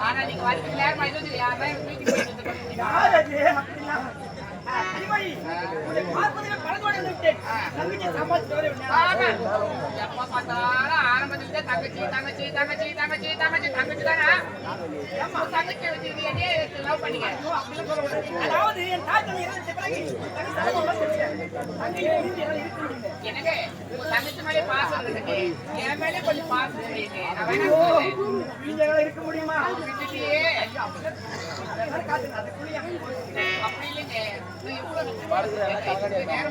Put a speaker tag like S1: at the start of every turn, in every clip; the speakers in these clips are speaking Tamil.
S1: ஆனா நீங்க வரதுக்கு நேரமா இருந்தது யாருன்னா எனக்கு
S2: உன்னை பார்ப்பதிலே பலதோடு சமாளித்து வர
S1: எப்ப பார்த்தாலும் தங்கச்சி தங்கச்சி தங்கச்சி தங்கச்சி தங்கச்சி தங்கச்சி தங்கச்சி வச்சிருக்கீங்க லவ் பண்ணீங்க
S2: அதாவது என் இறந்த பிறகு இருக்க
S1: எனக்கு தங்கச்சி மேலே பாசம் என் மேலே கொஞ்சம் பாசம் இருக்க
S2: முடியுமா அதெல்லாம் காத்துங்க,
S1: வேற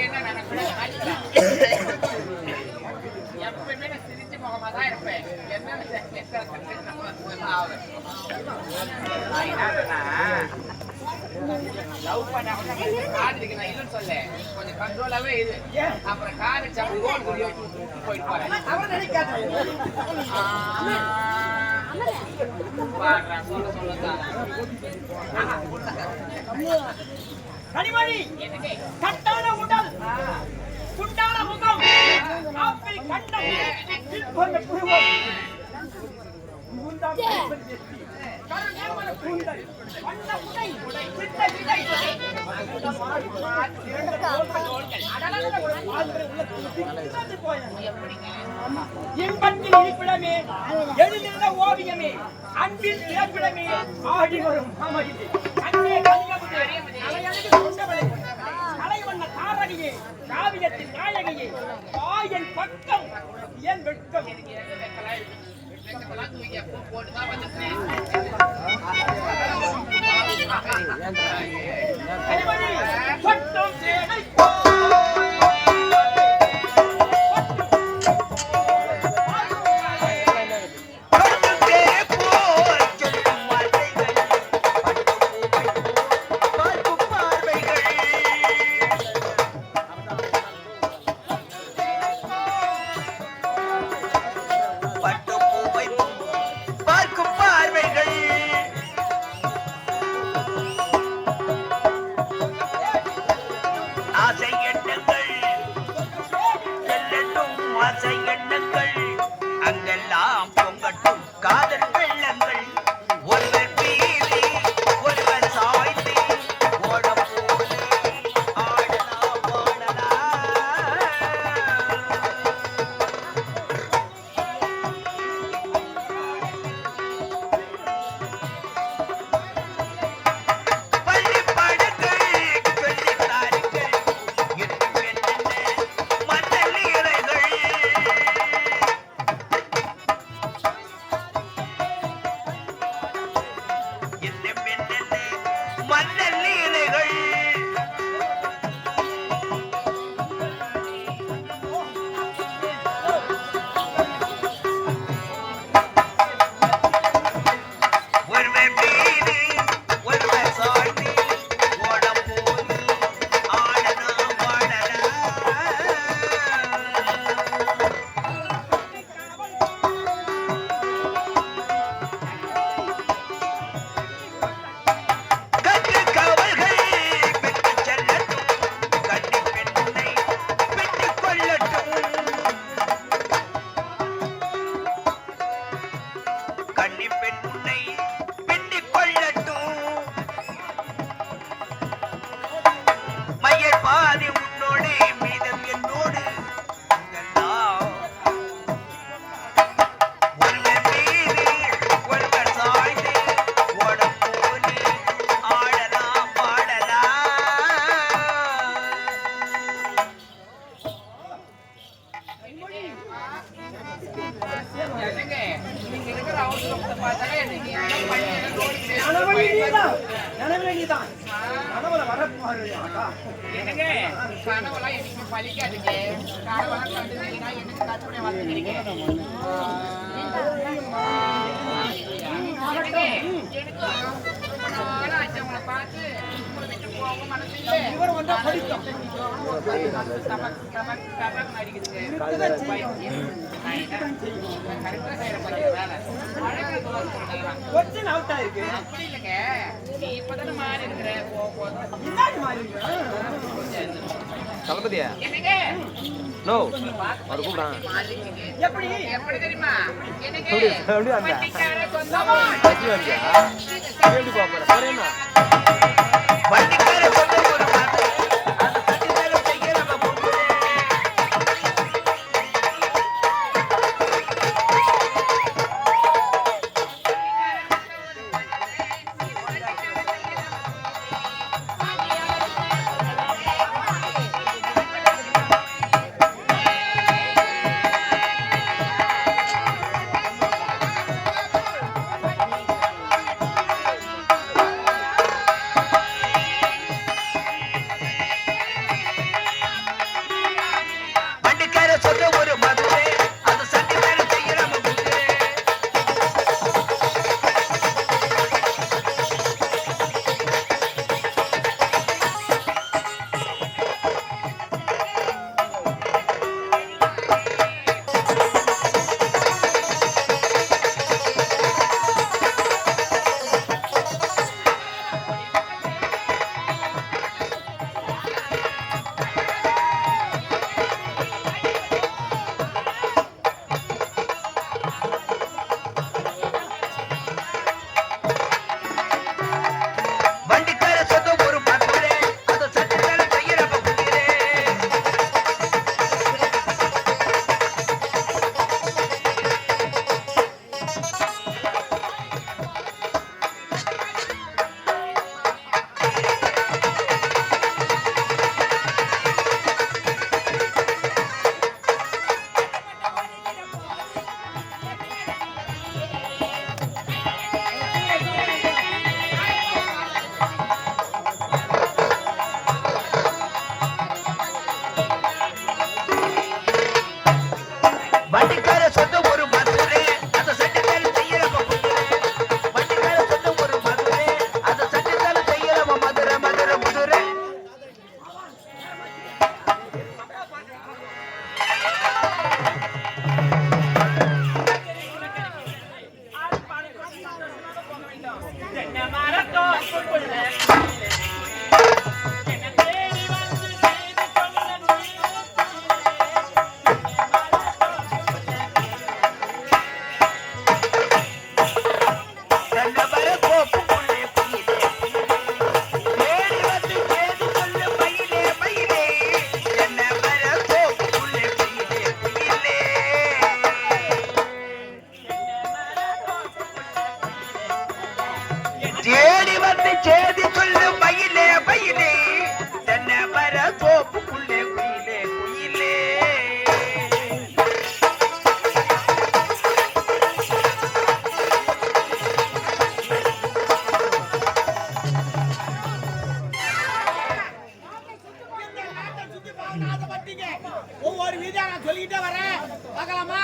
S1: என்ன? என்ன முகமா தான் இருப்பேன் லவ் பண்ண காதலிக்கு நான் இல்லைன்னு சொல்ல கொஞ்சம் கண்ட்ரோலாவே இது
S2: ஏன்?
S1: அப்புறம் காது சப்பு ஓடு குடி வச்சு போயிட்டு போறேன்
S2: நினைக்காத.
S1: சொல்ல சொல்லதான்
S2: கட்டான உடல் குண்டான முகம். ஆப்பிள் கண்டம் கொண்ட புருவம். மூன்றாம் கூந்தல் வண்ண உடை. சித்த விடை இருப்பிடமே எழுதிருந்த ஓவியமே அன்பில் பிறப்பிடமே ஆடி வரும் மாமகிழி அன்பே கலியமுதே அலையழகு தாரணியே காவியத்தின் நாயகியே வாயன் பக்கம் என் வெட்கம் கனிமணி பட்டம் அப்படி
S1: தளபதியா? நோ
S2: தெரியுமா?
S3: பார்க்கலாமா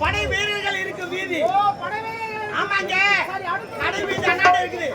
S3: படை வீரர்கள் இருக்கும் வீதி. ஆமாங்க. கடை வீதி அண்ணாட்ட இருக்குது.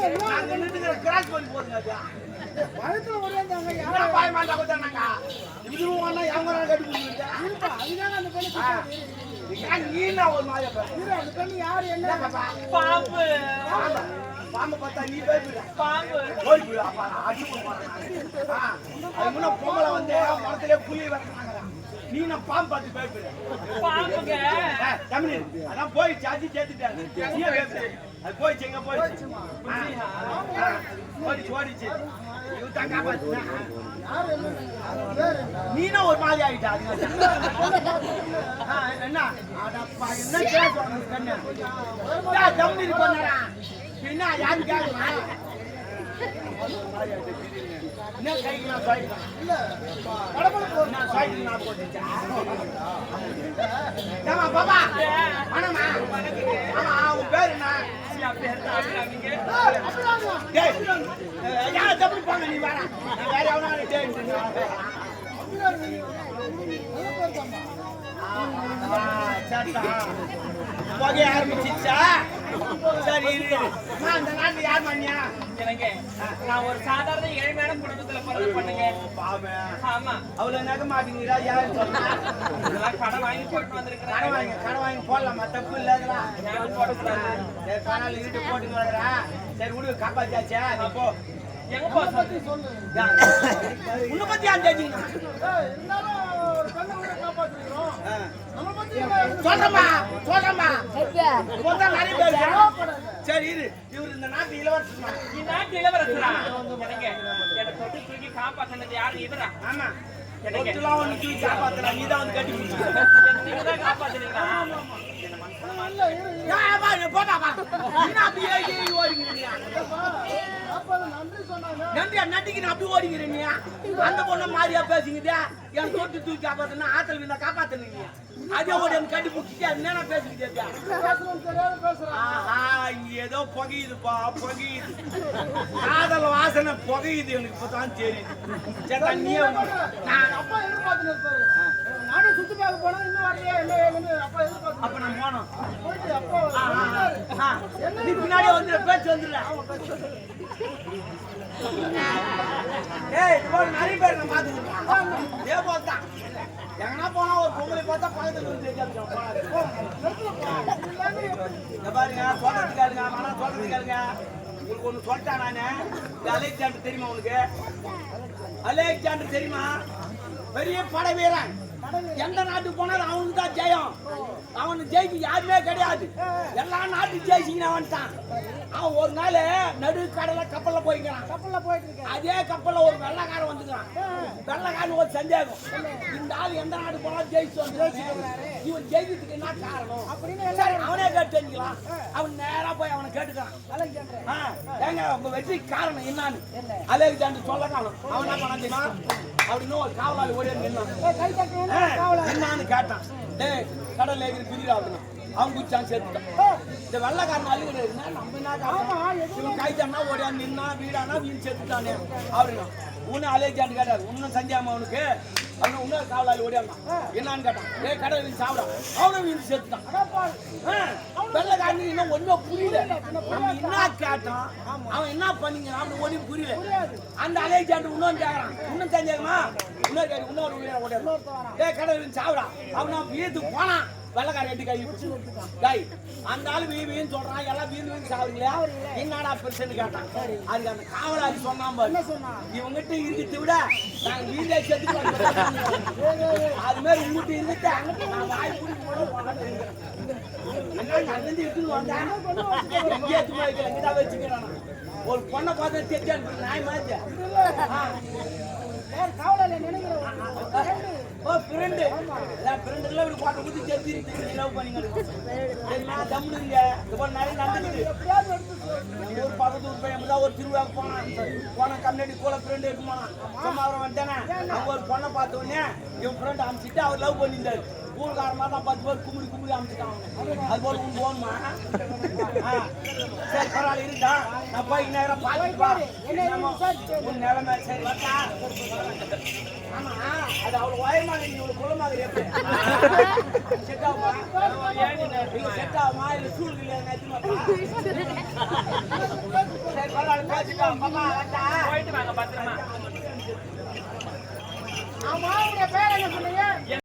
S4: கிராஸ் பண்ணி போதுங்க அது
S5: பயத்துல ஓடியாந்தாங்க
S4: எவ்வளோ பாயமாண்டா கொடுத்தானாங்க இதுவும் ஒன்றா எவங்க கட்டி பிடிச்சிருக்கா
S5: இருப்பா அதுதாங்க அந்த பெண்ணு
S4: நான் ஒரு பேசுற?
S5: இரு, அந்த பெண்ணு யாரு என்ன?
S3: பாம்பு
S4: பாம்பா? பார்த்தா நீ பயப்படுற.
S3: பாம்பு
S4: ஓடி போயிடு, அப்பா, அடி அது முன்ன பொம்பளை வந்து மரத்திலே புலி. நீ நான் பாம்பு பார்த்து பயப்படுற.
S3: பாம்புங்க
S4: தமிழ், அதான் போயிடுச்சு, அடி சேர்த்துட்டாங்க. நீ போயிடுச்சு, ஓடிச்சு, ஓடிச்சு.
S5: பேரு
S4: நீனும் ஒரு மாதிரி ஆயிட்டா என்ன தம்பி என்ன யாரு கேட்கலாம் என்ன கைக்கு நான் சாய்க்கிறேன்
S5: இல்ல
S4: நான் நான் போட்டுச்சா ஆமா உன் பேர் என்ன புகைய ஆரம்பிச்சிச்சா சரி இரு யார் மணியா
S3: எனக்கு. நான் ஒரு சாதாரண ஏழ்மையான குடும்பத்துல பிறந்து பண்ணுங்க. ஆமா.
S4: அவ்வளவு நக மாட்டேங்கிறா யாரு
S3: கடன் வாங்கி போட்டு வந்திருக்கிறேன்.
S4: வாங்கி கடை வாங்கி போடலாமா? தப்பு இல்லதுலாம்
S3: போடக்கூடாது.
S4: போட்டு சரி விடு காப்பாத்தியாச்சா. போ.
S3: எங்க போ
S5: பத்தி சொல்லு
S4: உன்னை பத்தி.
S5: நம்ம பத்தி
S4: சொல்றமா சொல்றமா முதல்ல நிறைய பேர். சரி இரு. இவர் இந்த நாட்டு இளவரசமா
S3: நீ நாட்டு இளவரசரா? எனக்கு என்னை தொட்டு தூக்கி காப்பாத்தினது யாரு? இவரா?
S4: ஆமா. ஒட்டுலாம் ஒண்ணு தூக்கி காப்பாத்துறா. நீ தான் வந்து கட்டி பிடிச்சிருக்க.
S3: நீங்க தான் காப்பாத்துறீங்களா
S5: இல்ல, இரு, இரு.
S4: ஏன் பா, நீ போடா பா. என்ன அப்படி ஏறி நன்றியா, நன்றிக்கு அப்படி ஓடிங்கிறீங்க? அந்த பொண்ணை மாதிரியா பேசுங்கதே? என் தொட்டு தூக்கி காப்பாத்துனா, ஆத்துல விழுந்தா காப்பாத்துனீங்க. அதே ஓடி வந்து கட்டி பிடிச்சிட்டு, அது
S5: தெரியாத
S4: ஆஹா, இங்க ஏதோ புகையுதுப்பா, புகையுது. காதல் வாசனை புகையுது எனக்கு இப்பதான் தெரியுது. சரி, தண்ணியே வந்து- நான்
S5: அப்பா எதிர்பார்த்துன்னு நானும் சுத்தி பார்க்க போனா இன்னும் வரலையா என்ன அப்பா எதிர்பார்த்து
S4: அப்ப நான் போனோம்.
S5: போயிட்டு அப்பா
S4: பின்னாடியே வந்துடு, பேச்சு வந்துடுல. ஏய், இது போல நிறைய பேர் நான் பார்த்துருக்கேன். இதே போல தான். எங்கன்னா போனா ஒரு பொங்கலை பார்த்தா பக்கத்துல இருந்து இந்த பாருங்க சொல்றதுக்கு கேளுங்க ஆனா சொல்றதுக்கு கேளுங்க. உங்களுக்கு ஒன்று சொல்லிட்டேன் நானு. இந்த அலெக்சாண்டர் தெரியுமா உனக்கு அலெக்சாண்டர் தெரியுமா? பெரிய படை வீரன் எந்த நாட்டுக்கு போனாலும் அவனுக்கு தான் ஜெயம். அவனு ஜெயிக்க யாருமே கிடையாது. எல்லா நாட்டுக்கும் ஜெயிச்சிங்கன்னு வந்துட்டான் அவன் ஒரு நாள் நடு கடல கப்பல்ல போய்க்கிறான்.
S5: கப்பல்ல போயிட்டு
S4: அதே கப்பல்ல ஒரு வெள்ளக்காரன் வந்துக்கிறான். வெள்ளக்காரன் ஒரு சந்தேகம். இந்த ஆள் எந்த நாடு போனாலும் ஜெயிச்சு வந்து இவன் ஜெயிக்கிறதுக்கு என்ன காரணம்?
S5: அப்படின்னு
S4: அவனே கேட்டு தெரிஞ்சுக்கலாம். அவன் நேரா போய் அவனை கேட்டுக்கிறான். ஏங்க உங்க வெற்றி காரணம் என்னன்னு? அலெக்சாண்டர் சொல்ல காணும் அவன் என்ன பண்ணான் தெரியுமா? அப்படின்னு ஒரு காவலாளி ஓடி நின்னான். என்னன்னு கேட்டான். டேய் கடல்ல ஏறி குதிரை ஆகணும் அவன் குச்சான் சேர்த்துட்டான். இந்த வெள்ளக்காரன் அழுகுறது நம்ம என்ன கைத்தானா ஓடியா நின்னா வீடானா வீடு செத்துட்டானே அப்படின்னா உன்னை அலேஜான்னு கேட்டார் உன்னும் சந்தியாமா அவனுக்கு? அவனு இன்னொரு காவலாளி ஓடியாந்தான் என்னன்னு கேட்டான் ஏய் கடல் வீடு சாப்பிடா அவனும் வீடு செத்துட்டான் ஆ, வெள்ளைக்காரனுக்கு இன்னும் ஒண்ணும் புரியல. நம்ம என்ன கேட்டான்? அவன் என்ன பண்ணீங்க அவனுக்கு ஒண்ணும் புரியல. அந்த அலேஜாண்டு இன்னொன்னு கேக்குறான். இன்னும் சந்தேகமா இன்னொரு இன்னொரு உயிரை ஓடியாந்தான் ஏய் கடல் வீடு சாப்பிடா அவன் வீட்டுக்கு போனான். வெள்ளக்காரன் எட்டு கை பிடிச்சு டேய் அந்த ஆளு வீ வீன்னு சொல்றான் எல்லாம் வீண் வீண் சாவுறீங்களா? என்னடா பெருசுன்னு கேட்டான். அதுக்கு அந்த காவலாளி சொன்னான் பாரு. இவங்கிட்ட இருக்கிறத விட நாங்க வீடே செத்து அது மாதிரி உங்ககிட்ட இருந்துட்டு நான் வாய் இருக்கிறேன். என்ன நடந்து எடுத்துன்னு வந்தேன். எங்கே எடுத்து போய் வைக்கல இங்கதான் வச்சுக்கிறான் ஒரு பொண்ணை பார்த்து தெரிஞ்சு நாய் மாதிரி
S5: காவலாளி நினைக்கிறேன்
S4: ஓ ஃப்ரெண்டு எல்லாம் ஃப்ரெண்டு எல்லாம் இப்படி போட்டு ஊத்தி சேர்த்து இருக்கீங்க லவ் பண்ணீங்க. சரிங்களா தம்முங்க இது போல நிறைய நடந்துக்குது ஒரு பக்கத்து ஒரு பையன் தான் ஒரு திருவிழா போனான். போன கம்யூனிட்டி கூட ஃப்ரெண்டு எடுத்து போனான் சும்மா அவரை வந்துட்டானே. அங்க ஒரு பொண்ணை பார்த்த உடனே இவன் ஃப்ரெண்ட் அமைச்சிட்டு அவர் லவ் பண்ணியிருந்தாரு. ஊருக்காரமா தான் பத்து பேர் கும்பிடி கும்பிடி அமைச்சிட்டாங்க அது போல உன் போகணுமா சரி பரவாயில்ல இருந்தா நான் போய் நேரம் பார்த்துட்டு உன் நிலைமை சரி வரட்டா? ஆமா அது அவ்வளோ உயரமா நீ இவ்வளவு குள்ளமாக இருக்கு செட் ஆகுமா இல்ல செட் ஆகுமா இல்ல சூழ்நிலை இல்லையா? சரி பரவாயில்ல பேசிட்டோம் பாப்பா வரட்டா?
S1: போயிட்டு வாங்க பத்திரமா.
S5: ஆமா உங்க பேர் என்ன சொன்னீங்க?